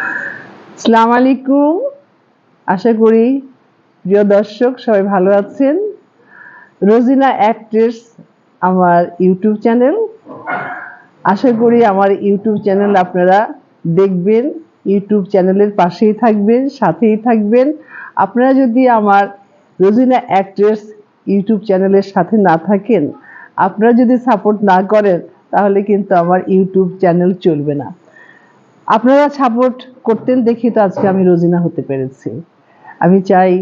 আসসালামু আলাইকুম। আশা করি প্রিয় দর্শক, সবাই ভালো আছেন। রোজিনা অ্যাক্ট্রেস আমার ইউটিউব চ্যানেল। আশা করি আমার ইউটিউব চ্যানেল আপনারা দেখবেন, ইউটিউব চ্যানেলের পাশেই থাকবেন, সাথেই থাকবেন। আপনারা যদি আমার রোজিনা অ্যাক্ট্রেস ইউটিউব চ্যানেলের সাথে না থাকেন, আপনারা যদি সাপোর্ট না করেন, তাহলে কিন্তু আমার ইউটিউব চ্যানেল চলবে না। আপনারা সাপোর্ট করতেন, দেখি তো আজকে আমি রোজিনা হতে পেরেছি। আমি চাই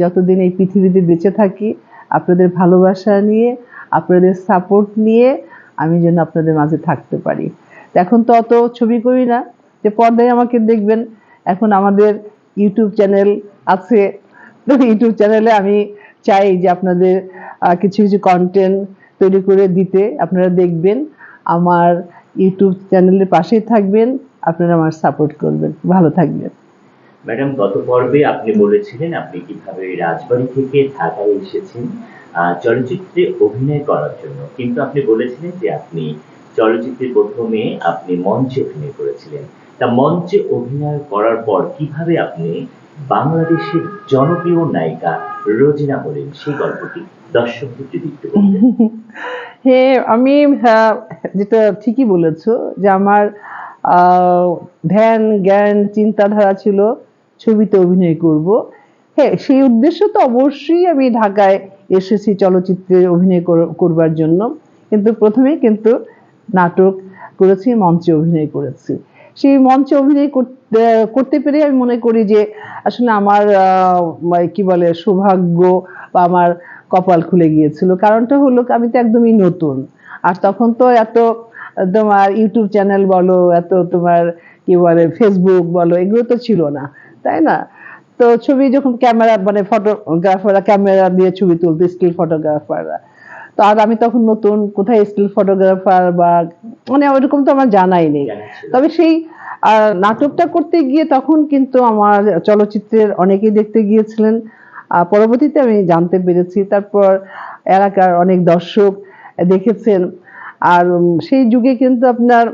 যতদিন এই পৃথিবীতে বেঁচে থাকি, আপনাদের ভালোবাসা নিয়ে, আপনাদের সাপোর্ট নিয়ে আমি যেন আপনাদের মাঝে থাকতে পারি। এখন তো অত ছবি করি না, যে পর্দায় আমাকে দেখবেন। এখন আমাদের ইউটিউব চ্যানেল আছে। ইউটিউব চ্যানেলে আমি চাই যে আপনাদের কিছু কিছু কন্টেন্ট তৈরি করে দিতে। আপনারা দেখবেন, আমার ইউটিউব চ্যানেলের পাশেই থাকবেন। আপনারা আমার সাপোর্ট করবেন। ভালো থাকবেন। ম্যাডাম গত পর্বে আপনি বলেছিলেন আপনি কীভাবে রাজবাড়ি থেকে ঢাকায় এসেছেন চলচ্চিত্রে অভিনয় করার জন্য। কিন্তু আপনি বলেছিলেন যে আপনি চলচ্চিত্রে প্রথমে আপনি মঞ্চে অভিনয় করেছিলেন। তা মঞ্চে অভিনয় করার পর কীভাবে আপনি বাংলাদেশের জনপ্রিয় নায়িকা রোজিনা হলেন সেই গল্পটি দর্শকদের যদি একটু। হ্যাঁ আমি যেটা ঠিকই বলেছ যে আমার ধ্যান, জ্ঞান, চিন্তাধারা ছিল, ছবিতে অভিনয় করব। হ্যাঁ সেই উদ্দেশ্য তো অবশ্যই আমি ঢাকায় এসেছি চলচ্চিত্রে অভিনয় কর- করবার জন্য। কিন্তু প্রথমে কিন্তু নাটক করেছি, মঞ্চে অভিনয় করেছি। সেই মঞ্চে অভিনয় করতে পেরে আমি মনে করি যে আসলে আমার মানে কি বলে, সৌভাগ্য বা আমার কপাল খুলে গিয়েছিল। কারণটা হলো আমি তো একদমই নতুন। আর তখন তো এত তোমার ইউটিউব চ্যানেল বলো এত তোমার কি বলে ফেসবুক বলো এগুলো তো ছিল না তাই না? তো ছবি যখন ক্যামেরা মানে ফটোগ্রাফাররা ক্যামেরা দিয়ে ছবি তুলতো স্টিল ফটোগ্রাফাররা তো আর আমি তখন নতুন কোথায় স্টিল ফটোগ্রাফার বা মানে ওইরকম তো আমার জানাই নেই। তবে সেই নাটকটা করতে গিয়ে তখন কিন্তু আমার চলচ্চিত্রের অনেকেই দেখতে গিয়েছিলেন। পরবর্তীতে আমি জানতে পেরেছি তারপর এলাকার অনেক দর্শক দেখেছেন। আর সেই যুগে কিন্তু আপনার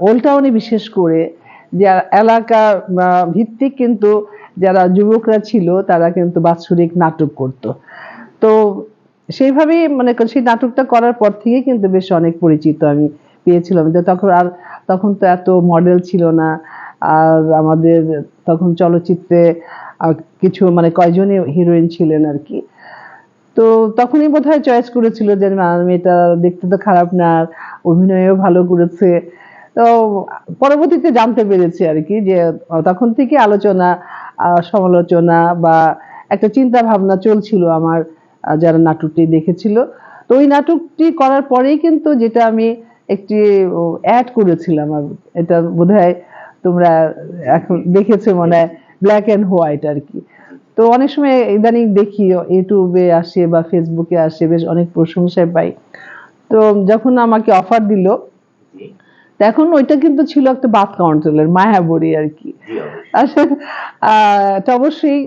ওল্ড বিশেষ করে যে এলাকা ভিত্তিক কিন্তু যারা যুবকরা ছিল, তারা কিন্তু বাৎসরিক নাটক করতো। তো সেইভাবেই মানে সেই নাটকটা করার পর থেকে কিন্তু বেশ অনেক পরিচিত আমি পেয়েছিলাম। যে তখন আর, তখন তো এত মডেল ছিল না। আর আমাদের তখন চলচ্চিত্রে কিছু মানে কয়জনই হিরোইন ছিলেন আর কি। তো তখনই বোধ হয় চয়েস করেছিল যে মেয়েটা দেখতে তো খারাপ না অভিনয়ও ভালো করেছে। তো পরবর্তীতে জানতে পেরেছি আর কি যে, তখন থেকে আলোচনা সমালোচনা বা একটা চিন্তা ভাবনা চলছিল আমার যারা নাটকটি দেখেছিল। তো ওই নাটকটি করার পরেই কিন্তু যেটা আমি একটি অ্যাড করেছিলাম এটা বোধহয় তোমরা এখন দেখেছ মনে হয় ব্ল্যাক অ্যান্ড হোয়াইট আর কি। তো অনেক সময় ইদানিং দেখি ইউটিউবে আসে বা ফেসবুকে আসে বেশ অনেক প্রশংসায় পাই। তো যখন আমাকে অফার দিল এখন ওইটা কিন্তু ছিল একটা বাথ কাউন্সিলের মায়াবরী আর কি। অবশ্যই। আসলে অবশ্যই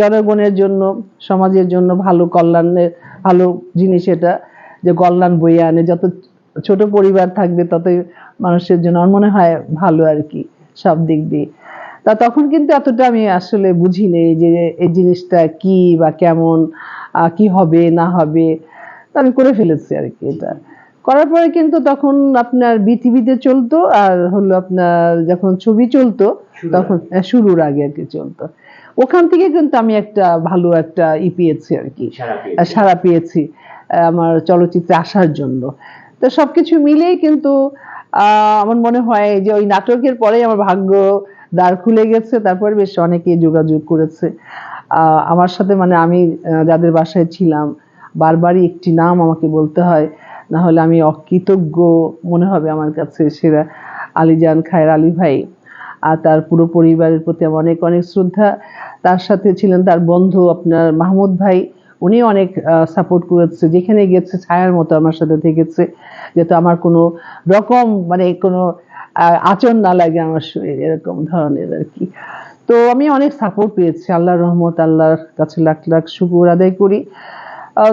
জনগণের জন্য সমাজের জন্য ভালো কল্যাণের ভালো জিনিস এটা যে কল্যাণ বইয়ে আনে। যত ছোট পরিবার থাকবে ততই মানুষের জন্য আমার মনে হয় ভালো আর কি সব দিক দিয়ে। তা তখন কিন্তু এতটা আমি আসলে বুঝি নেই যে এই জিনিসটা কি বা কেমন কি হবে না হবে। তা আমি করে ফেলেছি আর কি এটা। করার পরে কিন্তু তখন আপনার বিটিভিতে চলতো আর হলো আপনার যখন ছবি চলতো তখন শুরুর আগে আর কি চলতো। ওখান থেকে কিন্তু আমি একটা ভালো একটা ই পেয়েছি আর কি সারা সাড়া পেয়েছি আমার চলচ্চিত্রে আসার জন্য। তো সবকিছু মিলেই কিন্তু আহ, আমার মনে হয় যে ওই নাটকের পরেই আমার ভাগ্য দ্বার খুলে গেছে, তারপর বেশ অনেকে যোগাযোগ করেছে। আমার সাথে মানে আমি যাদের বাসায় ছিলাম, বারবারই একটি নাম আমাকে বলতে হয়, না হলে আমি অকৃতজ্ঞ মনে হবে আমার কাছে, সেরা আলিজান খায়ের আলী ভাই। আর তার পুরো পরিবারের প্রতি আমার অনেক অনেক শ্রদ্ধা। তার সাথে ছিলেন তার বন্ধু আপনার মাহমুদ ভাই, উনি অনেক সাপোর্ট করেছে, যেখানে গেছে ছায়ার মতো আমার সাথে থেকেছে, যেহেতু আমার কোনো রকম মানে কোনো আহ, আচরণ না লাগে আমার শরীরে এরকম ধরনের আর কি। তো আমি অনেক সাপোর্ট পেয়েছি আল্লাহর রহমত আল্লাহর কাছে লাখ লাখ শুকুর আদায় করি।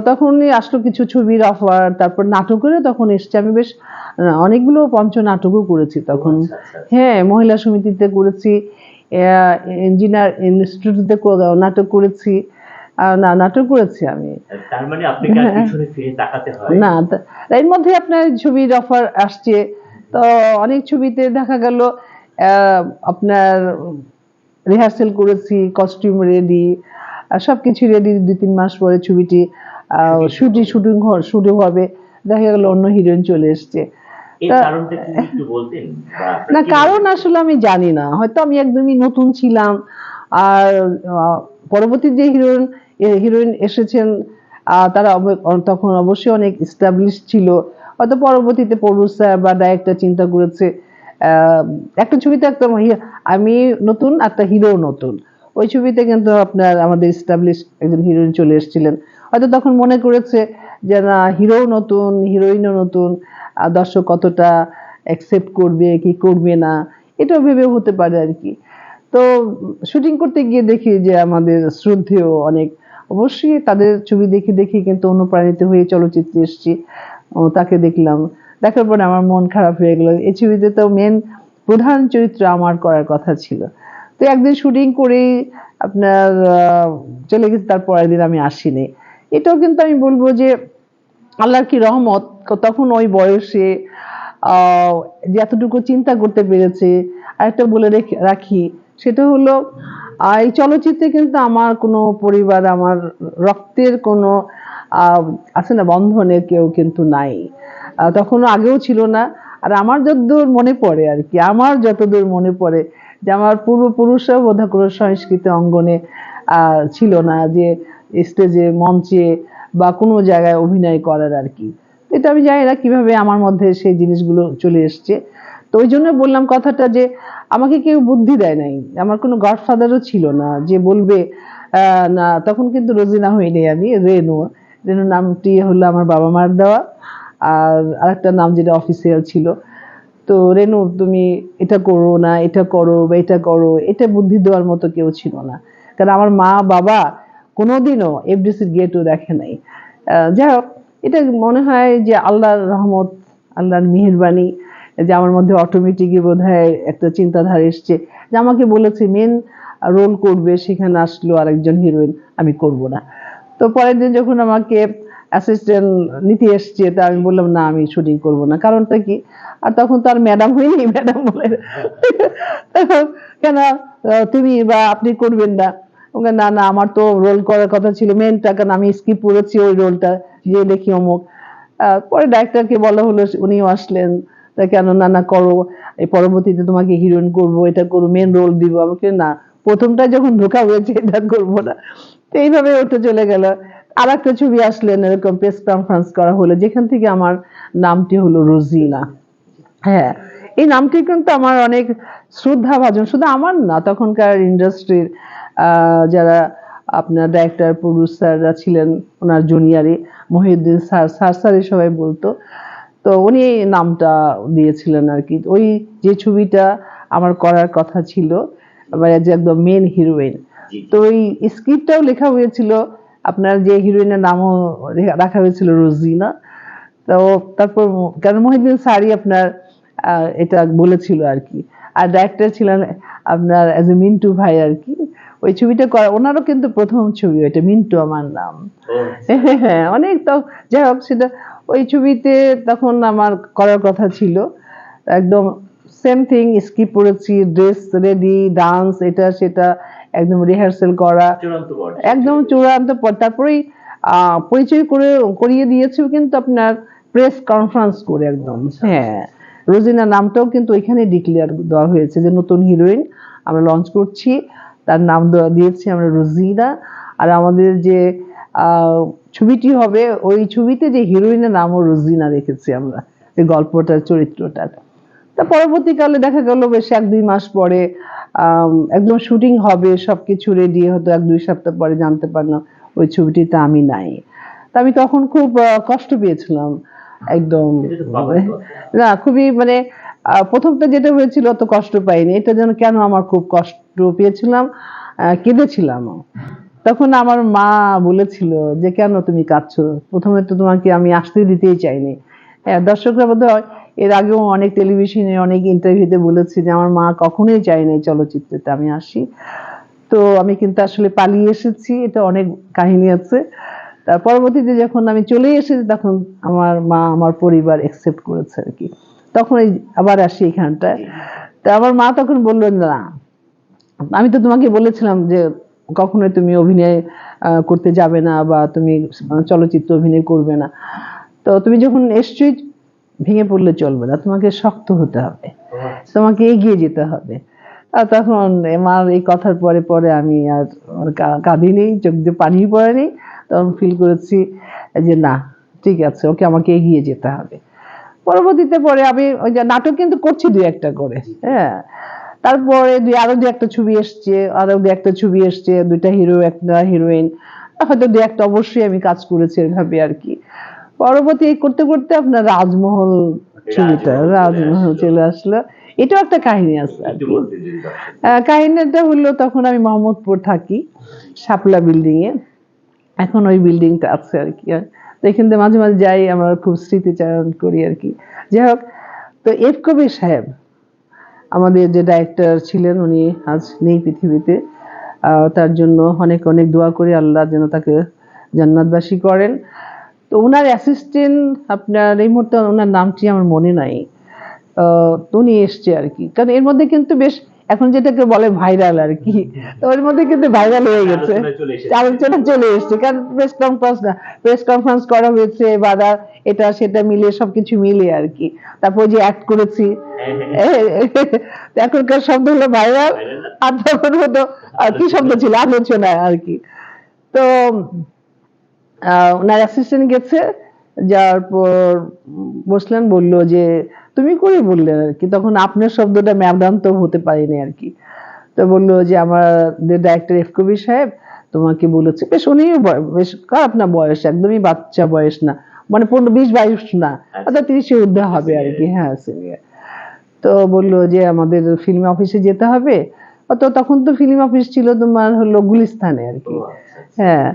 তখনই আসলো কিছু ছবির অফার তারপর নাটকেরও তখন এসছে। আমি বেশ অনেকগুলো পঞ্চ নাটকও করেছি তখন। আচ্ছা, আচ্ছা, আচ্ছা। হ্যাঁ মহিলা সমিতিতে করেছি ইঞ্জিনিয়ার ইনস্টিটিউটে নাটক করেছি। না নাটক করেছি আমি। তার মানে আপনাকে আর পিছনে ফিরে তাকাতে হয়? না এর মধ্যে আপনার ছবির অফার আসছে। তো অনেক ছবিতে দেখা গেল আপনার রিহার্সেল করেছি কস্টিউম রেডি সব কিছু রেডি দুই তিন মাস পরে ছবিটি শুটিং শুটিং শুটিং হবে। দেখা গেল অন্য হিরোইন চলে এসছে। না কারণ আসলে আমি জানি না। হয়তো আমি একদমই নতুন ছিলাম। আর পরবর্তী যে হিরোইন হিরোইন এসেছেন তারা তখন অবশ্যই অনেক স্টাবলিশ ছিল। হয়তো পরবর্তীতে প্রডিউসার বা ডাইরেক্টর চিন্তা করেছে একটা ছবিতে একটা আমি নতুন একটা হিরো নতুন। ওই ছবিতে কিন্তু আপনার আমাদের স্টাবলিশ একজন হিরোইন চলে এসেছিলেন। হয়তো তখন মনে করেছে যে না হিরো নতুন হিরোইনও নতুন দর্শক কতটা অ্যাকসেপ্ট করবে, কি করবে না, এটাও ভেবে হতে পারে আর কি। তো শুটিং করতে গিয়ে দেখি যে আমাদের শ্রদ্ধেয় অনেক। অবশ্যই তাদের ছবি দেখে দেখে কিন্তু অনুপ্রাণিত হয়ে চলচ্চিত্রে এসেছি। ও, তাকে দেখলাম। দেখার পরে আমার মন খারাপ হয়ে গেল। এই ছবিতে তো মেন প্রধান চরিত্র আমার করার কথা ছিল। তো একদিন শুটিং করেই আপনার চলে গেছে তার পরের দিন আমি আসিনি। এটাও কিন্তু আমি বলব যে আল্লাহর কি রহমত তখন ওই বয়সে যে এতটুকু চিন্তা করতে পেরেছে আরেকটা বলে রেখে- সেটা হলো এই চলচ্চিত্রে কিন্তু আমার কোনো পরিবার আমার রক্তের কোনো আছে না বন্ধনের কেউ কিন্তু নাই। তখনও আগেও ছিল না। আর আমার যতদূর মনে পড়ে আর কি, আমার যতদূর মনে পড়ে যে আমার পূর্বপুরুষরাও বোধহয় কোনো সংস্কৃতি অঙ্গনে ছিল না যে স্টেজে, মঞ্চে বা কোনো জায়গায় অভিনয় করার আর কি। এটা আমি জানি না কীভাবে আমার মধ্যে সেই জিনিসগুলো চলে এসছে। তো ওই জন্য বললাম কথাটা যে আমাকে কেউ বুদ্ধি দেয় নাই। আমার কোনো গডফাদারও ছিল না যে বলবে না, তখন কিন্তু রোজিনা হইনি আমি, রেনু। রেনু নামটি হলো আমার বাবা মার দেওয়া। আর আরেকটা নাম যেটা অফিসিয়াল ছিল। তো, রেনু, তুমি এটা করো না, এটা করো বা এটা করো, এটা বুদ্ধি দেওয়ার মতো কেউ ছিল না। কারণ আমার মা, বাবা কোনোদিনও এফডিসির গেটও দেখে নাই। যাই হোক, এটা মনে হয় যে আল্লাহর রহমত, আল্লাহর মেহেরবানি, যে আমার মধ্যে অটোমেটিকই বোধ একটা চিন্তাধারা এসছে যে আমাকে বলেছে, মেন রোল করবে, সেখানে আসলো আরেকজন হিরোইন আমি করব না। তো পরের দিন যখন আমাকে অ্যাসিস্ট্যান্ট নিতে এসছে, তা আমি বললাম, না, আমি শুটিং করব না। কারণটা কি? আর তখন তো আর ম্যাডাম হয়নি ম্যাডাম বলে। কেন তুমি বা আপনি করবেন না। ওকে না না, আমার তো রোল করার কথা ছিল মেনটা কারণ আমি স্কিপ করেছি ওই রোলটা যে দেখি অমুক। পরে ডাইরেক্টরকে বলা হলো, উনিও আসলেন, তা কেন, না না, করো। এই পরবর্তীতে তোমাকে হিরোইন করব, এটা করব মেন রোল দিব। আমাকে না প্রথমটা যখন ঢোকা হয়েছে, এটা করব না। তো এইভাবে ওটা চলে গেল। আর একটা ছবি আসলেন এরকম প্রেস কনফারেন্স করা হলো, যেখান থেকে আমার নামটি হলো রোজিনা। হ্যাঁ এই নামটি কিন্তু আমার অনেক শ্রদ্ধা ভাজন শুধু আমার না, তখনকার ইন্ডাস্ট্রির যারা আপনার ডাইরেক্টর প্রডিউসাররা ছিলেন, ওনার জুনিয়রে মহিউদ্দিন স্যার স্যার স্যারই সবাই বলতো। তো উনি নামটা দিয়েছিলেন আর কি। ওই যে ছবিটা আমার করার কথা ছিল মানে যে একদম মেন হিরোইন তো ওই স্ক্রিপ্টটাও লেখা হয়েছিল আপনার যে হিরোইনের নামও রাখা হয়েছিল রোজিনা। তো তারপর কেন মহিউদ্দিন স্যারই আপনার এটা বলেছিল আর কি। আর ডাইরেক্টর ছিলেন আপনার অ্যাজ এ মিন্টু ভাই আর কি। ওই ছবিটা করা ওনারও কিন্তু প্রথম ছবি ওইটা মিন্টু আমার নাম। হ্যাঁ অনেক তো যাই হোক সেটা ওই ছবিতে তখন আমার করার কথা ছিল। একদম সেম থিং স্কিপ করেছি ড্রেস রেডি ডান্স এটা সেটা একদম রিহার্সেল করা। একদম চূড়ান্ত পর তারপরেই আহ, পরিচয় করে করিয়ে দিয়েছে কিন্তু আপনার প্রেস কনফারেন্স করে একদম। হ্যাঁ। রোজিনা নামটাও কিন্তু ওইখানে ডিক্লেয়ার দেওয়া হয়েছে যে নতুন হিরোইন আমরা লঞ্চ করছি। তার নাম দেওয়া দিয়েছি আমরা রোজিনা। আর আমাদের যে আহ, ছবিটি হবে ওই ছবিতে যে হিরোইনের নামও রোজিনা রেখেছি আমরা এই গল্পটার চরিত্রটার। তা পরবর্তীকালে দেখা গেল বেশ এক দুই মাস পরে একদম শুটিং হবে সবকিছু রেডি হতো এক দুই সপ্তাহ পরে জানতে পারলাম ওই ছবিটিতে আমি নাই। তা আমি তখন খুব কষ্ট পেয়েছিলাম একদম। না খুবই মানে প্রথমটা যেটা হয়েছিল অত কষ্ট পাইনি এটা যেন কেন আমার খুব কষ্ট পেয়েছিলাম আহ, কেঁদেছিলাম। তখন আমার মা বলেছিল যে কেন তুমি কাঁদছো? প্রথমে তো তোমাকে আমি আসতে দিতেই চাইনি। হ্যাঁ দর্শকরা বোধ হয় এর আগেও অনেক টেলিভিশনে অনেক ইন্টারভিউতে বলেছি যে আমার মা কখনোই চায়নি এই চলচ্চিত্রতে আমি আসি। তো আমি কিন্তু আসলে পালিয়ে এসেছি এটা অনেক কাহিনী আছে। তার পরবর্তীতে যখন আমি চলে এসেছি তখন আমার মা আমার পরিবার একসেপ্ট করেছে আর কি। তখন আবার আসি এখানটায়। তা আমার মা তখন বলল না আমি তো তোমাকে বলেছিলাম যে কখনোই তুমি অভিনয় করতে যাবে না বা তুমি চলচ্চিত্র অভিনয় করবে না। তো তুমি যখন এসছই ভেঙে পড়লে চলবে না তোমাকে শক্ত হতে হবে তোমাকে এগিয়ে যেতে হবে। আর তখন মার এই কথার পরে পরে আমি আর কাঁদিনি চোখ দিয়ে পানি পড়েনি তখন ফিল করেছি যে না ঠিক আছে ওকে আমাকে এগিয়ে যেতে হবে। পরবর্তীতে পরে আমি ওই যে নাটক কিন্তু করছি দুই একটা করে হ্যাঁ। তারপরে দুই আরও দু একটা ছবি এসছে আরও দু একটা ছবি এসছে দুইটা হিরো একটা হিরোইন হয়তো দু একটা অবশ্যই আমি কাজ করেছি এভাবে আর কি। পরবর্তী করতে করতে আপনার রাজমহল ছবিটা রাজমহল চলে আসলো। এটাও একটা কাহিনী আছে আর কি। কাহিনীটা হলো তখন আমি মোহাম্মদপুর থাকি শাপলা বিল্ডিং এ এখন ওই বিল্ডিংটা আছে আর কি। তো এখান থেকে মাঝে মাঝে যাই আমরা খুব স্মৃতিচারণ করি আর কি। যাই হোক তো এফ কবির সাহেব আমাদের যে ডাইরেক্টর ছিলেন উনি আজ নেই পৃথিবীতে। তার জন্য অনেক অনেক দোয়া করি আল্লাহ যেন তাকে জান্নাতবাসী করেন। তো ওনার অ্যাসিস্ট্যান্ট আপনার এই মুহূর্তে ওনার নামটি আমার মনে নাই। তো উনি এসছে আর কি। কারণ এর মধ্যে কিন্তু বেশ এখন যেটাকে বলে ভাইরাল আর কি। তো এর মধ্যে কিন্তু ভাইরাল হয়ে গেছে। আলোচনা চলে এসছে। কারণ প্রেস কনফারেন্স না প্রেস কনফারেন্স করা হয়েছে বা দা- এটা সেটা মিলিয়ে সবকিছু মিলিয়ে আর কি। তারপর যে অ্যাক্ট করেছি হ্যাঁ, হ্যাঁ, এখনকার শব্দ হলো ভাইরাল আর তখন হতো কি শব্দ ছিল আলোচনা আর কি। তো ওনার অ্যাসিস্ট্যান্ট গেছে যাওয়ার পর বসলেন বলল যে তুমি করে বললেন আর কি। তখন আপনার শব্দটা ম্যাডাম তো হতে পারিনি আর কি। তো বলল যে আমাদের ডাইরেক্টর এফ কবির সাহেব তোমাকে বলেছে। বেশ উনি বেশ খারাপ না বয়স একদমই বাচ্চা বয়স না। মানে পনেরো বিশ বাইশ না অর্থাৎ তিরিশে ঊর্ধ্বে হবে আর কি হ্যাঁ সিনিয়র তো বলল যে আমাদের ফিল্ম অফিসে যেতে হবে। তো তখন তো ফিল্ম অফিস ছিল তোমার হলো গুলিস্তানে আর কি। আচ্ছা, আচ্ছা। হ্যাঁ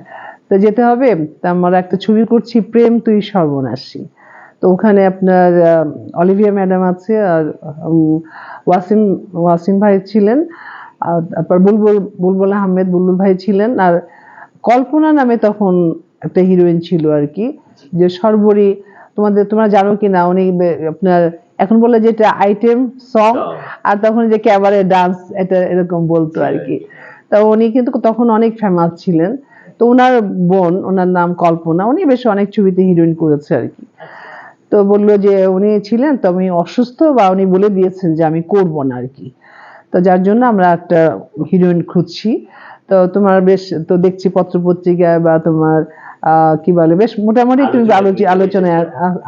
তো যেতে হবে। তা আমরা একটা ছবি করছি প্রেম তুই সর্বনাশী। তো ওখানে আপনার অলিভিয়া ম্যাডাম আছে আর ওয়াসিম ওয়াসিম ভাই ছিলেন। আর তারপর বুলবুল বুলবুল আহমেদ বুলবুল ভাই ছিলেন। আর কল্পনা নামে তখন একটা হিরোইন ছিল আর কি যে সর্বরী তোমাদের তোমরা জানো কি না উনি আপনার এখন বলে যেটা আইটেম সং আর তখন যে ক্যাবারে ডান্স এটা এরকম বলতো আর কি। তা উনি কিন্তু তখন অনেক ফেমাস ছিলেন। তো ওনার বোন ওনার নাম কল্পনা উনি বেশ অনেক ছবিতে হিরোইন করেছে আর কি। তো বলল যে উনি ছিলেন তো আমি অসুস্থ বা উনি বলে দিয়েছেন যে আমি করব না আর কি। তো যার জন্য আমরা একটা হিরোইন খুঁজছি। তো তোমার বেশ তো দেখছি পত্র পত্রিকায় বা তোমার কি বলে বেশ মোটামুটি তুমি আলোচনায়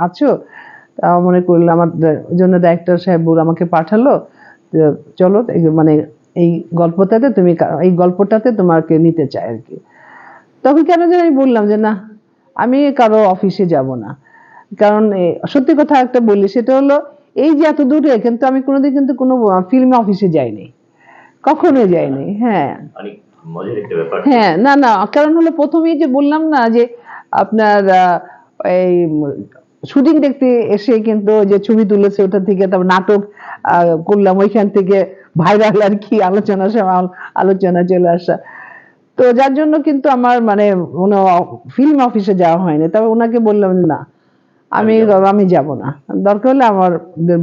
আছো। তা মনে করলাম আমার জন্য ডাইরেক্টর সাহেব আমাকে পাঠালো। চলো মানে এই গল্পটাতে তুমি এই গল্পটাতে তোমাকে নিতে চাই আর কি। তখন কেন যেন আমি বললাম যে না আমি কারও অফিসে যাব না। কারণ সত্যি কথা একটা বলি সেটা হলো এই যে এত দূরে কিন্তু আমি কোনোদিন কিন্তু কোনো ফিল্ম অফিসে যাইনি। কখনো যাইনি হ্যাঁ। ব্যাপার। হ্যাঁ না না কারণ হলো প্রথমেই যে বললাম না যে আপনার এই শুটিং দেখতে এসে কিন্তু যে ছবি তুলেছে ওটা থেকে তারপর নাটক আহ, করলাম ওইখান থেকে ভাইরাল আর কি আলোচনা আলোচনা চলে আসা। তো যার জন্য কিন্তু আমার মানে কোনো ফিল্ম অফিসে যাওয়া হয়নি। তবে ওনাকে বললাম না আমি আমি যাব না। দরকার হলে আমার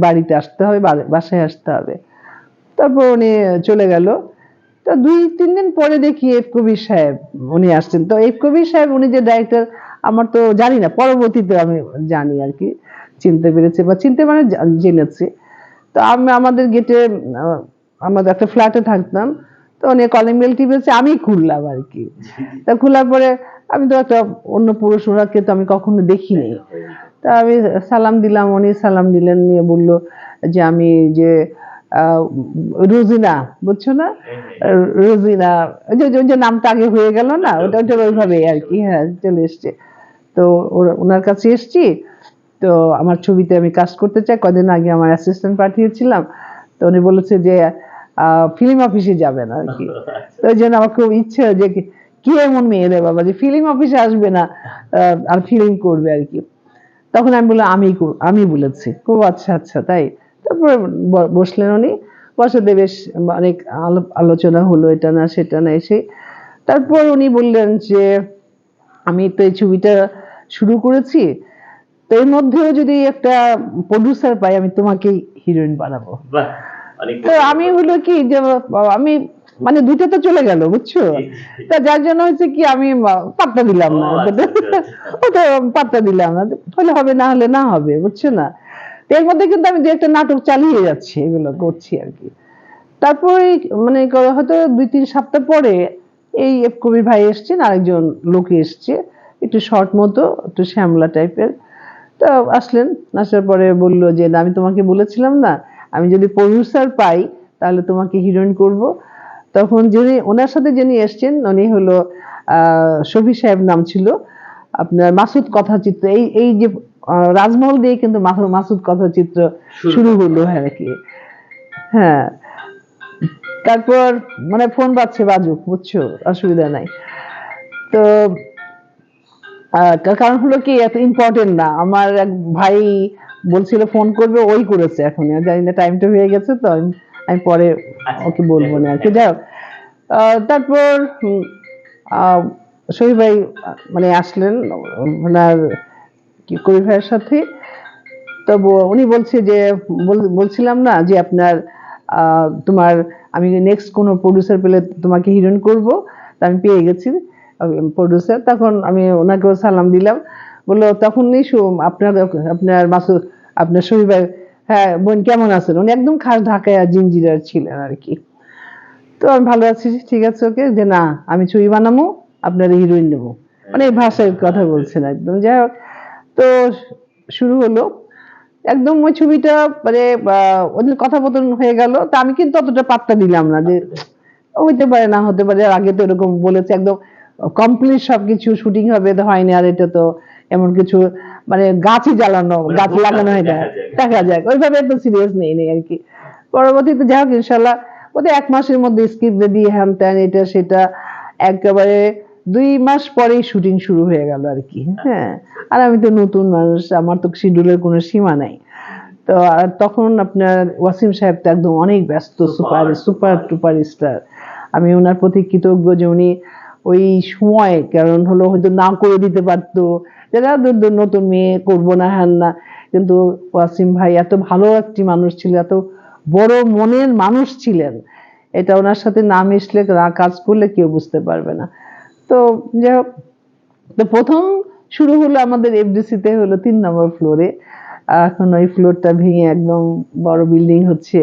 বাড়িতে আসতে হবে বাসায় আসতে হবে। তারপর উনি চলে গেল। তো দুই তিন দিন পরে দেখি এফ কবির সাহেব উনি আসছেন। তো এফ কবির সাহেব উনি যে ডাইরেক্টর আমার তো জানি না পরবর্তীতে আমি জানি আর কি। চিনতে পেরেছি বা চিনতে মানে জেনেছি। তো আমি আমাদের গেটে আমাদের একটা ফ্ল্যাটে থাকতাম। তো উনি কলিং বেল টিপেছে আমি খুললাম আর কি। তা খোলার পরে আমি তো একটা অন্য পুরুষ ওনাকে তো আমি কখনো দেখিনি। তা আমি সালাম দিলাম, উনি সালাম দিলেন, নিয়ে বলল যে আমি যে রোজিনা, বুঝছ না? রোজিনা যে নামটা আগে হয়ে গেল না, ওটা ওটা ওইভাবে আর কি হ্যাঁ চলে এসছে। তো ওনার কাছে এসছি, তো আমার ছবিতে আমি কাজ করতে চাই, কদিন আগে আমার অ্যাসিস্ট্যান্ট পাঠিয়েছিলাম। তো উনি বলেছে যে ফিল্ম অফিসে যাবেন আর কি। তো ওই জন্য আমার খুব ইচ্ছে যে কি- এমন মেয়ে রে বাবা যে ফিল্ম অফিসে আসবে না আর ফিল্ম করবে আর কি। তখন আমি বললাম আমি আমি বলেছি। ও আচ্ছা আচ্ছা তাই। তারপরে বসলেন উনি। বসাতে বেশ অনেক আলোচনা হলো এটা না সেটা না এসে। তারপর উনি বললেন যে আমি তো এই ছবিটা শুরু করেছি। তো এর মধ্যেও যদি একটা প্রডিউসার পাই আমি তোমাকেই হিরোইন বানাবো। তো আমি হলো কি যে আমি মানে দুটো তো চলে গেল বুঝছ? তা যার জন্য হচ্ছে কি আমি পাত্তা দিলাম না। ও, আচ্ছা, আচ্ছা, আচ্ছা। ওটা পাত্তা দিলাম না। হলে হবে না হলে না হবে বুঝছ না? এর মধ্যে কিন্তু আমি দু একটা নাটক চালিয়ে যাচ্ছি এগুলো করছি আর কি। তারপরে মানে হয়তো দুই তিন সপ্তাহ পরে এই এফ কবির ভাই এসছেন আরেকজন লোক এসছে একটু শর্ট মতো একটু শ্যামলা টাইপের তো আসলেন আসার পরে বলল যে আমি তোমাকে বলেছিলাম না আমি যদি প্রডিউসার পাই তাহলে তোমাকে হিরোইন করব। তখন যিনি ওনার সাথে যিনি এসছেন উনি হলো শফি সাহেব নাম ছিল। আপনার মাসুদ কথাচিত্র এই এই যে রাজমহল দিয়ে কিন্তু মাসুদ কথাচিত্র শুরু। হলো। হ্যাঁ আর কি। হ্যাঁ। তারপর মানে ফোন বাজছে বাজুক বুঝছ? অসুবিধা নাই। তো কারণ হলো কি এত ইম্পর্টেন্ট না। আমার এক ভাই বলছিল ফোন করবে ওই করেছে এখন। আর জানি না টাইমটা হয়ে গেছে তো আমি- পরে আচ্ছা, ওকে বলব না আর কি। যাই হোক। তারপর শহীদ ভাই মানে আসলেন ওনার কি কবি ভাইয়ের সাথে। তো উনি বলছে যে বল- বলছিলাম না যে আপনার তোমার আমি নেক্সট কোনো প্রডিউসার পেলে তোমাকে হিরোইন করব। তা আমি পেয়ে গেছি প্রডিউসার তখন আমি ওনাকেও সালাম দিলাম। বলল তখনই আপনার আপনার মাসুদ আপনার শরীর হ্যাঁ বোন কেমন আছেন? উনি একদম খাস ঢাকায় জিঞ্জিরার ছিলেন আর কি। তো আমি ভালো আছি, ঠিক আছে, ওকে? যে না, আমি ছবি বানাবো আপনার হিরোইন নেব। মানে এই ভাষায় কথা বলছেন একদম। যাই হোক, তো শুরু হলো। একদম ওই ছবিটা মানে ওদের কথাবোধন হয়ে গেল। তা আমি কিন্তু অতটা পাত্তা দিলাম না যে, হইতে পারে, না হতে পারে। আগে তো এরকম বলেছে একদম কমপ্লিট সবকিছু শুটিং হবে হয়নি আর এটা তো, এমন কিছু মানে গাছই জ্বালানো মানে গাছ লাগানো হয় না। দেখা যাক ওইভাবে তো সিরিয়াস নেই নেই আর কি। পরবর্তীতে যাই হোক ইনশাল্লাহ ওদের এক মাসের মধ্যে স্ক্রিপ্ট রেডি হ্যান ত্যান এটা সেটা একেবারে দুই মাস পরেই শুটিং শুরু হয়ে গেল আর কি। হ্যাঁ আর আমি তো নতুন মানুষ আমার তো শিডিউলের কোনো সীমা নাই। তো আর তখন আপনার ওয়াসিম সাহেব তো একদম অনেক ব্যস্ত সুপার সুপার টুপার স্টার আমি ওনার প্রতি কৃতজ্ঞ যে উনি ওই সময় কারণ হলো হয়তো না করে দিতে পারতো যারা নতুন মেয়ে, করব না, হ্যান না। কিন্তু ওয়াসিম ভাই এত ভালো একটি মানুষ ছিল, এত বড় মনের মানুষ ছিলেন। এটা ওনার সাথে না মিশলে কাজ করলে কেউ বুঝতে পারবে না। তো যাই হোক তো প্রথম শুরু হলো আমাদের এফডিসিতে হলো তিন নম্বর ফ্লোরে এখন ওই ফ্লোরটা ভেঙে একদম বড় বিল্ডিং হচ্ছে।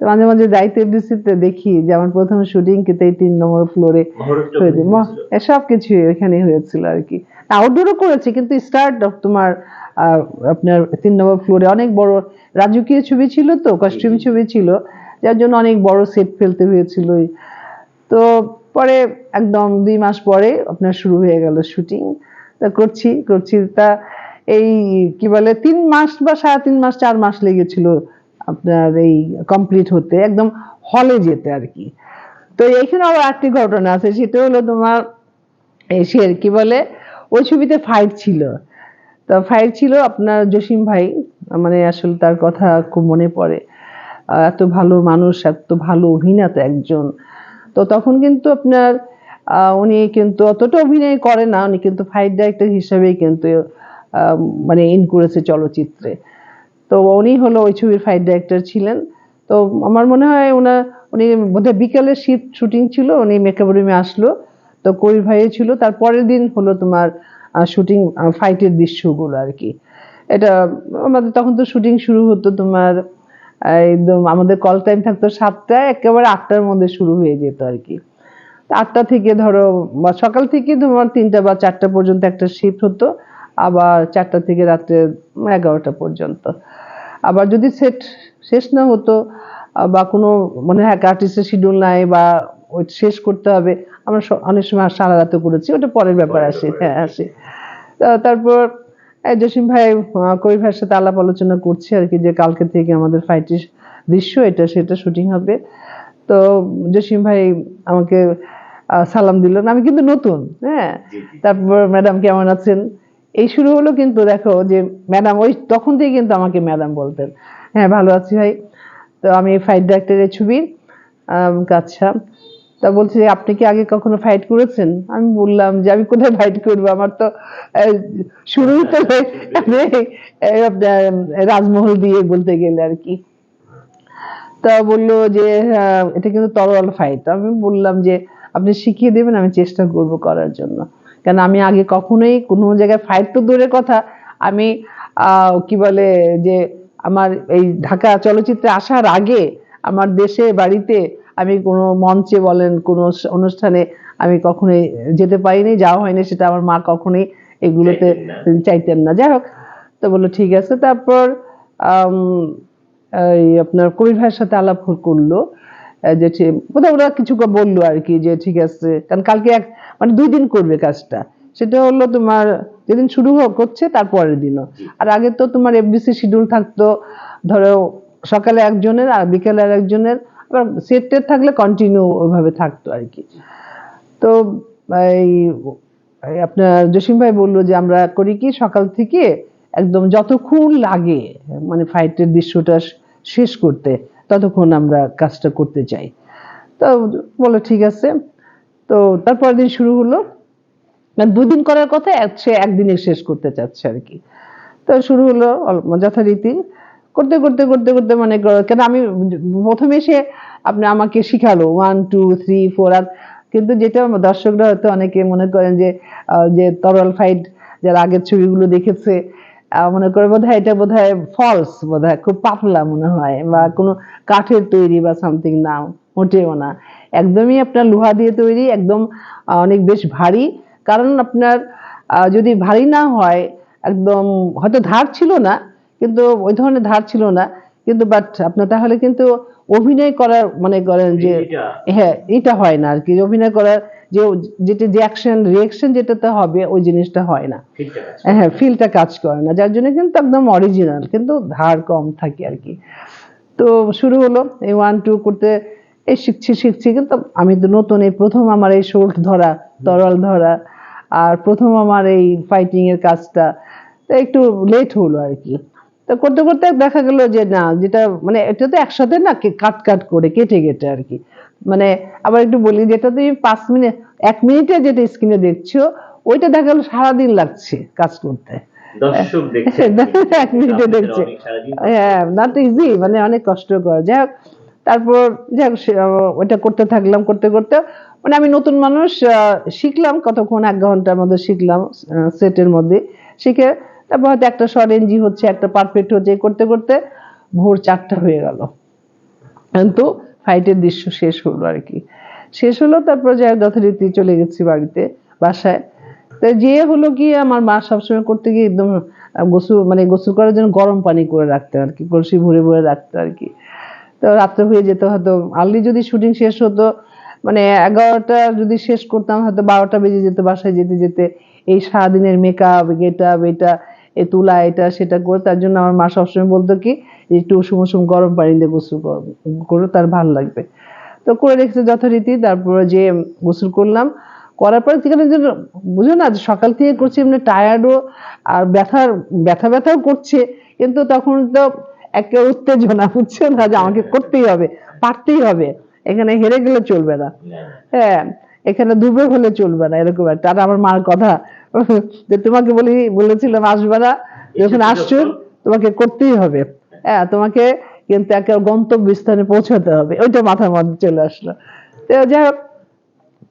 তো মাঝে মাঝে যাইতে এফডিসিতে দেখি যে আমার প্রথম শুটিং কিন্তু এই তিন নম্বর ফ্লোরে হয়েছে। সব কিছু এখানে হয়েছিল আর কি। আউটডোরও করেছি কিন্তু স্টার্ট তোমার আপনার তিন নম্বর ফ্লোরে অনেক বড় রাজকীয় ছবি ছিল তো কস্টিউম ছবি ছিল যার জন্য অনেক বড় সেট ফেলতে হয়েছিল। তো পরে একদম দুই মাস পরে আপনার শুরু হয়ে গেল শুটিং তা করছি করছি। তা এই কি বলে তিন মাস বা সাড়ে তিন মাস চার মাস লেগেছিল আপনার এই কমপ্লিট হতে, একদম হলে যেতে আর কি। তো এখানে আবার একটি ঘটনা আছে, সেটা হলো তোমার সে কি বলে, ওই ছবিতে ফাইট ছিল। তো ফাইট ছিল আপনার জসিম ভাই মানে আসলে তার কথা খুব মনে পড়ে। এত ভালো মানুষ, এত ভালো অভিনেতা একজন। তো তখন কিন্তু আপনার উনি কিন্তু অতটা অভিনয় করে না, উনি কিন্তু ফাইট ডাইরেক্টর হিসেবেই কিন্তু মানে ইন করেছে চলচ্চিত্রে। তো উনি হলো ওই ছবির ফাইট ডাইরেক্টর ছিলেন। তো আমার মনে হয় ওনার উনি বোধহয় বিকালে শিফট শুটিং ছিল, উনি মেকআপ রুমে আসলো। তো কবির ভাই ছিল। তার পরের দিন হলো তোমার শুটিং ফাইটের দৃশ্যগুলো আর কি। এটা আমাদের তখন তো শুটিং শুরু হতো তোমার একদম আমাদের কল টাইম থাকতো সাতটায় একেবারে আটটার মধ্যে শুরু হয়ে যেত আর কি। আটটা থেকে ধরো সকাল থেকে তোমার তিনটা বা চারটা পর্যন্ত একটা শিফট হতো, আবার চারটা থেকে রাত্রে এগারোটা পর্যন্ত। আবার যদি সেট শেষ না হতো বা কোনো মানে হয় আর্টিস্টের শিডিউল নাই বা ওই শেষ করতে হবে আমরা অনেক সময় সারা রাতে করেছি ওটা পরের ব্যাপার আসে হ্যাঁ আসে। তারপর জসিম ভাই কবি ভাইয়ের সাথে আলাপ আলোচনা করছি আর কি যে কালকে থেকে আমাদের ফাইটের দৃশ্য এটা সেটা শুটিং হবে। তো জসিম ভাই আমাকে সালাম দিল না আমি কিন্তু নতুন হ্যাঁ। তারপর ম্যাডাম কেমন আছেন? এই শুরু হলো কিন্তু দেখো যে ম্যাডাম ওই তখন থেকে কিন্তু আমাকে ম্যাডাম বলতেন। হ্যাঁ ভালো আছি ভাই। তো আমি ফাইট ডাক্তারের ছবি আচ্ছা। তা বলছে যে, আপনি কি আগে কখনো ফাইট করেছেন? আমি বললাম যে আমি কোথায় ফাইট করব? আমার তো শুরু তো আপনার, রাজমহল দিয়ে বলতে গেলে আর কি। তা বলল যে হ্যাঁ, এটা কিন্তু তরোয়াল ফাইট আমি বললাম যে আপনি শিখিয়ে দেবেন আমি চেষ্টা করব করার জন্য। কারণ আমি আগে কখনোই কোনো জায়গায় ফাইট তো দূরের কথা। আমি কি বলে যে আমার এই ঢাকা চলচ্চিত্রে আসার আগে আমার দেশে বাড়িতে আমি কোনো মঞ্চে বলেন কোনো অনুষ্ঠানে আমি কখনোই যেতে পারিনি যাওয়া হয়নি সেটা আমার মা কখনোই এগুলোতে চাইতেন না। যাই হোক তো বলল ঠিক আছে। তারপর এই আপনার কবির ভাইয়ের সাথে আলাপ করল। যে বোধহয় ওরা কিছু বলল আর কি যে ঠিক আছে, কারণ কালকে এক মানে দুই দিন করবে কাজটা। সেটা হলো তোমার যেদিন শুরু হোক, হচ্ছে তার পরের দিনও। আর আগে তো তোমার এফডিসি শিডিউল থাকতো, ধরো সকালে একজনের আর বিকেলে আর একজনের, আবার সেট থাকলে কন্টিনিউ ওইভাবে থাকতো আর কি। তো এই আপনার জসিম ভাই বলল যে আমরা করি কি, সকাল থেকে একদম যতক্ষণ লাগে মানে ফাইটের দৃশ্যটা শেষ করতে। ততক্ষণ আমরা কাজটা করতে চাই। তো বলো ঠিক আছে। তো তারপর দিন শুরু হলো। না, দুদিন করার কথা সে একদিনে শেষ করতে চাচ্ছে আর কি। তো শুরু হলো যথারীতি। করতে করতে করতে করতে মানে কেন আমি প্রথমে সে আপনি আমাকে শিখালো। ওয়ান টু থ্রি ফোর আর কিন্তু যেটা দর্শকরা হয়তো অনেকে মনে করেন যে যে তরল ফাইট যারা আগের ছবিগুলো দেখেছে মনে করে বোধ হয় এটা বোধ হয় ফলস বোধ হয় খুব পাতলা মনে হয় বা কোনো কাঠের তৈরি বা সামথিং না মোটেও না। একদমই আপনার লোহা দিয়ে তৈরি একদম অনেক বেশ ভারী। কারণ আপনার যদি ভারী না হয় একদম হয়তো ধার ছিল না কিন্তু ওই ধরনের ধার ছিল না কিন্তু বাট আপনার তাহলে কিন্তু অভিনয় করার মনে করেন যে হ্যাঁ এটা হয় না আর কি। অভিনয় করার যে যেটা যে অ্যাকশন রিয়েকশন যেটাতে হবে ওই জিনিসটা হয় না। হ্যাঁ ফিলটা কাজ করে না। যার জন্য কিন্তু একদম অরিজিনাল কিন্তু ধার কম থাকে আর কি। তো শুরু হলো এই ওয়ান টু করতে এই শিখছি শিখছি কিন্তু আমি তো নতুন এই প্রথম আমার এই শোল্ট ধরা তরল ধরা আর প্রথম আমার এই ফাইটিং এর কাজটা তো একটু লেট হলো আর কি। তো করতে করতে দেখা গেল যে না যেটা মানে এটা তো একসাথে না কে- কাট কাট করে কেটে কেটে আর কি। মানে আবার একটু বলি যেটা তুমি পাঁচ মিনিট এক মিনিটে যেটা স্ক্রিনে দেখছ ওইটা দেখা গেলো সারাদিন লাগছে কাজ করতে। এক মিনিটে দেখছে। হ্যাঁ নট ইজি মানে অনেক কষ্টকর যাই হোক তারপর যাই হোক ওটা করতে থাকলাম করতে করতে। মানে আমি নতুন মানুষ শিখলাম কতক্ষণ এক ঘণ্টার মধ্যে শিখলাম সেটের মধ্যে শিখে তারপর হয়তো একটা এনজি হচ্ছে একটা পারফেক্ট হচ্ছে করতে করতে ভোর চারটা হয়ে গেল। কিন্তু ফাইটের দৃশ্য শেষ হলো আর কি। শেষ হলো, তারপর হোক, যথারীতি চলে গেছি বাড়িতে, বাসায়। তো যে হলো কি, আমার মা সবসময় করতে গিয়ে একদম গোসল মানে গোসল করার জন্য গরম পানি করে রাখতে আর কি, কলসি ভরে ভরে রাখতে আর কি। তো রাত্রে হয়ে যেত হয়তো, আর্লি যদি শুটিং শেষ হতো মানে এগারোটা যদি শেষ করতাম, হয়তো বারোটা বেজে যেত বাসায় যেতে যেতে। এই সারাদিনের মেকআপ গেট আপ এটা এ তুলা এটা সেটা করে তার জন্য আমার মা সবসময় বলতো কি একটু উষুম উষুম গরম পানি দিয়ে গোসল কর- তার ভালো লাগবে। তো করে রেখেছে যথারীতি তারপরে যে গোসল করলাম করার পরে সেখানে যে বুঝো না সকাল থেকে করছি এমনি টায়ার্ডও আর ব্যথার ব্যথা ব্যথাও করছে কিন্তু তখন তো একটা উত্তেজনা বুঝছ না যে আমাকে করতেই হবে পারতেই হবে এখানে হেরে গেলে চলবে না। হ্যাঁ এখানে দুর্বল হলে চলবে না এরকম একটা। আর আমার মার কথা যে তোমাকে বলি বলেছিলাম আসবে না। যখন আসছো তোমাকে করতেই হবে। হ্যাঁ তোমাকে কিন্তু একটা গন্তব্য স্থানে পৌঁছাতে হবে। ওইটা মাথার মধ্যে চলে আসলো। তো যাই হোক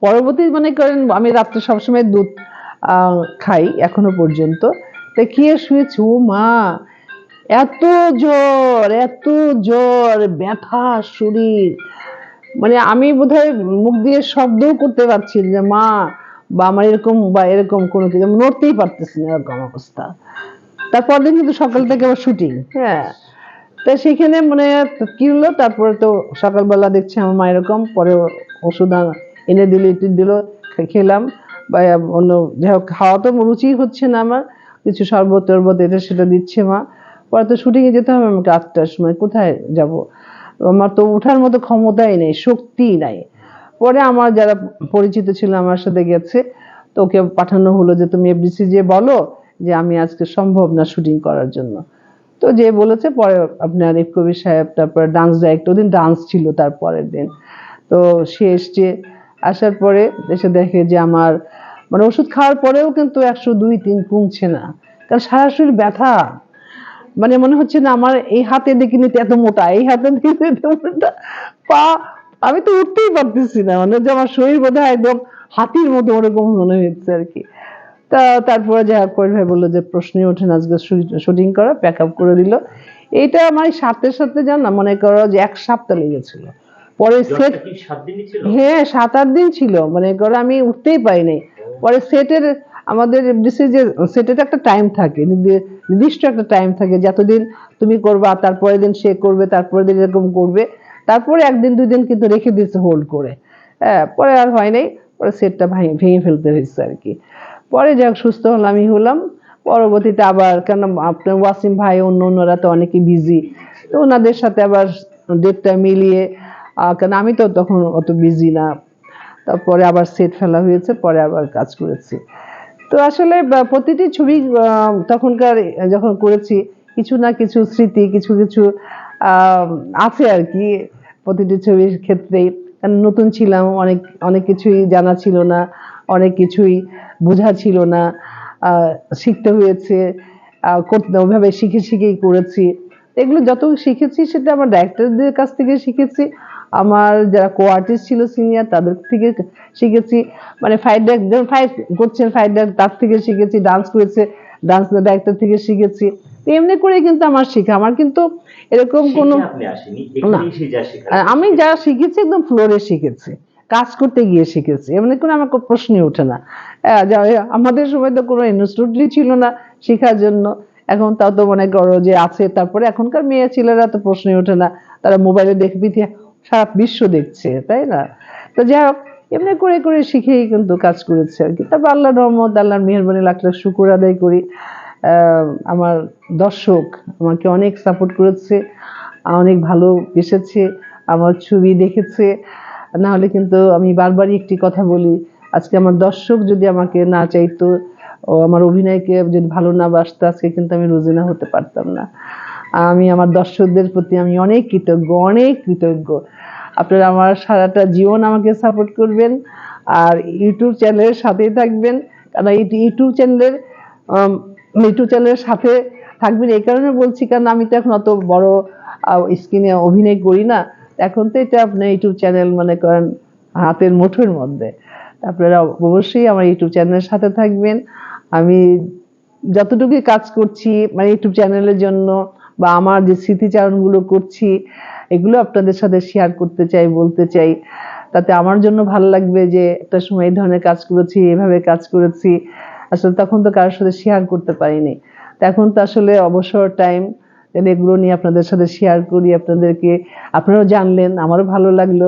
পরবর্তী মনে করেন আমি রাত্রে সবসময় দুধ খাই এখনও পর্যন্ত। তো খেয়ে শুয়েছি? ও মা এত জ্বর এত জ্বর ব্যথা শরীর। মানে আমি বোধহয় মুখ দিয়ে শব্দও করতে পারছি না যে মা বা আমার এরকম বা এরকম কোনো কিছু নড়তেই পারতেছি না এরকম অবস্থা। তারপর দিন কিন্তু সকাল থেকে আবার শুটিং হ্যাঁ। তা সেখানে মানে কি হলো, তারপরে তো সকালবেলা দেখছি আমার মা এরকম, পরে ওষুধ এনে দিল ইটি দিল খেলাম। বা অন্য যাই হোক, খাওয়া তো রুচি হচ্ছে না আমার। কিছু শরবত টরবত এটা সেটা দিচ্ছে মা। পরে তো শুটিংয়ে যেতে হবে আমাকে আটটার সময় কোথায় যাব? আমার তো ওঠার মতো ক্ষমতাই নেই, শক্তিই নাই। পরে আমার যারা পরিচিত ছিল আমার সাথে গেছে, তো ওকে পাঠানো হলো যে তুমি এফডিসি যে বলো যে আমি আজকে সম্ভব না শুটিং করার জন্য। তো যে বলেছে পরে আপনার ইফ কবির সাহেব, তারপর ডান্স ডাইরেক্টর ওদিন ডান্স ছিল তার পরের দিন। তো সে এসছে, আসার পরে এসে দেখে যে আমার মানে ওষুধ খাওয়ার পরেও কিন্তু একশো দুই তিন কমছে না। কারণ সারা শরীর ব্যথা। মানে মনে হচ্ছে না আমার এই হাতে দেখে নিতে এত মোটা, এই হাতে দেখে নিতে এত মোটা। পা আমি তো উঠতেই পারতেছি না মানে যে আমার শরীর বোধ হয় একদম হাতির মতো ওরকম মনে হচ্ছে আর কি। তা তারপরে যা করিম ভাই বলল যে প্রশ্নই ওঠে না আজকে শুটিং করা প্যাক আপ করে দিল। এইটা আমার সাথে সাথে জান না মনে করো যে এক সপ্তাহ লেগেছিল। পরে সেট হ্যাঁ সাত আট দিন ছিল। মানে করো আমি উঠতেই পারিনি পরে সেটের আমাদের যে সেটের একটা টাইম থাকে নির্দি- নির্দিষ্ট একটা টাইম থাকে যতদিন তুমি করবা তারপরের দিন সে করবে তারপরের দিন এরকম করবে। তারপরে একদিন দুই দিন কিন্তু রেখে দিয়েছে হোল্ড করে। হ্যাঁ পরে আর হয় নাই, পরে সেটটা ভেঙে ভেঙে ফেলতে হয়েছে আর কি। পরে যাক, সুস্থ হলাম, আমি হলাম। পরবর্তীতে আবার কেন আপনার ওয়াসিম ভাই, অন্য অন্যরা তো অনেকে বিজি তো ওনাদের সাথে আবার ডেটটা মিলিয়ে কেন আমি তো তখন অত বিজি না। তারপরে আবার সেট ফেলা হয়েছে, পরে আবার কাজ করেছি। তো আসলে প্রতিটি ছবি তখনকার যখন করেছি, কিছু না কিছু স্মৃতি, কিছু কিছু আছে আর কি প্রতিটি ছবির ক্ষেত্রেই। নতুন ছিলাম, অনেক অনেক কিছুই জানা ছিল না, অনেক কিছুই বোঝা ছিল না। শিখতে হয়েছে করতে শিখে শিখেই করেছি। এগুলো যত শিখেছি সেটা আমার ডাইরেক্টরদের কাছ থেকে শিখেছি। আমার যারা কো আর্টিস্ট ছিল সিনিয়র তাদের থেকে শিখেছি। মানে ফাইট যখন ফাইট করছেন ফাইট ডাক তার থেকে শিখেছি ডান্স করেছে। ডান্স ডাইরেক্টর থেকে শিখেছি। এমনি করে কিন্তু আমার শেখা। আমার কিন্তু এরকম কোনো আমি যা শিখেছি একদম ফ্লোরে শিখেছি। কাজ করতে গিয়ে শিখেছি। এমনি করে আমার কোনো প্রশ্নই ওঠে না। আমাদের সময় তো কোনো ইনস্টিটিউটই ছিল না শেখার জন্য। এখন তাও তো মনে করো যে আছে। তারপরে এখনকার মেয়ে ছেলেরা তো প্রশ্নই ওঠে না। তারা মোবাইলে দেখবি সারা বিশ্ব দেখছে তাই না? তো যাই হোক এমনি করে করে শিখেই কিন্তু কাজ করেছে আর কি। তারপর আল্লাহ রহমত, আল্লাহর মেহরবানি, লাখ লাখ শুকুর আদায় করি। আমার দর্শক আমাকে অনেক সাপোর্ট করেছে, অনেক ভালো এসেছে, আমার ছবি দেখেছে। না হলে কিন্তু আমি বারবারই একটি কথা বলি, আজকে আমার দর্শক যদি আমাকে না চাইতো ও আমার অভিনয়কে যদি ভালো না বাসতো, আজকে কিন্তু আমি রোজিনা হতে পারতাম না। আমি আমার দর্শকদের প্রতি আমি অনেক কৃতজ্ঞ অনেক কৃতজ্ঞ। আপনারা আমার সারাটা জীবন আমাকে সাপোর্ট করবেন আর ইউটিউব চ্যানেলের সাথেই থাকবেন। কারণ ইউটিউব চ্যানেলের ইউটিউব চ্যানেলের সাথে থাকবেন। এই কারণে বলছি, কারণ আমি তো এখন অত বড় স্ক্রিনে অভিনয় করি না। এখন তো এটা আপনার ইউটিউব চ্যানেল মনে করেন হাতের মুঠোর মধ্যে। আপনারা অবশ্যই আমার ইউটিউব চ্যানেলের সাথে থাকবেন। আমি যতটুকু কাজ করছি মানে ইউটিউব চ্যানেলের জন্য বা আমার যে স্মৃতিচারণগুলো করছি এগুলো আপনাদের সাথে শেয়ার করতে চাই, বলতে চাই। তাতে আমার জন্য ভালো লাগবে যে একটা সময় এই ধরনের কাজ করেছি, এভাবে কাজ করেছি। আসলে তখন তো কারোর সাথে শেয়ার করতে পারিনি। এখন তো আসলে অবসর টাইম এগুলো নিয়ে আপনাদের সাথে শেয়ার করি আপনাদেরকে। আপনারাও জানলেন, আমারও ভালো লাগল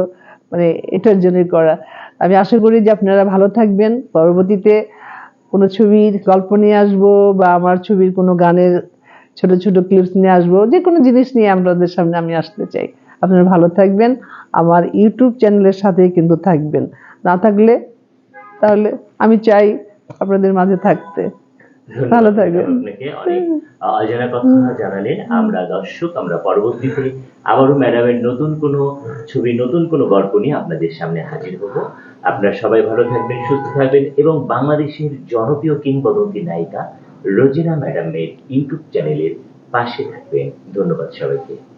মানে এটার জন্যই করা। আমি আশা করি যে আপনারা ভালো থাকবেন। পরবর্তীতে কোনো ছবির গল্প নিয়ে আসব বা আমার ছবির কোনো গানের ছোট ছোট ক্লিপস নিয়ে আসব। যে কোনো জিনিস নিয়ে আপনাদের সামনে আমি আসতে চাই। আপনারা ভালো থাকবেন। আমার ইউটিউব চ্যানেলের সাথেই কিন্তু থাকবেন। না থাকলে তাহলে আমি চাই আপনাদের মাঝে থাকতে। ভালো থাকবেন। অজানা কথা জানালেন। আমরা দর্শক আমরা পরবর্তীতে আবারও ম্যাডামের নতুন কোনো ছবি নতুন কোনো গল্প নিয়ে আপনাদের সামনে হাজির হব। আপনারা সবাই ভালো থাকবেন সুস্থ থাকবেন এবং বাংলাদেশের জনপ্রিয় কিংবদন্তি নায়িকা রোজিনা ম্যাডামের ইউটিউব চ্যানেলের পাশে থাকবেন। ধন্যবাদ সবাইকে।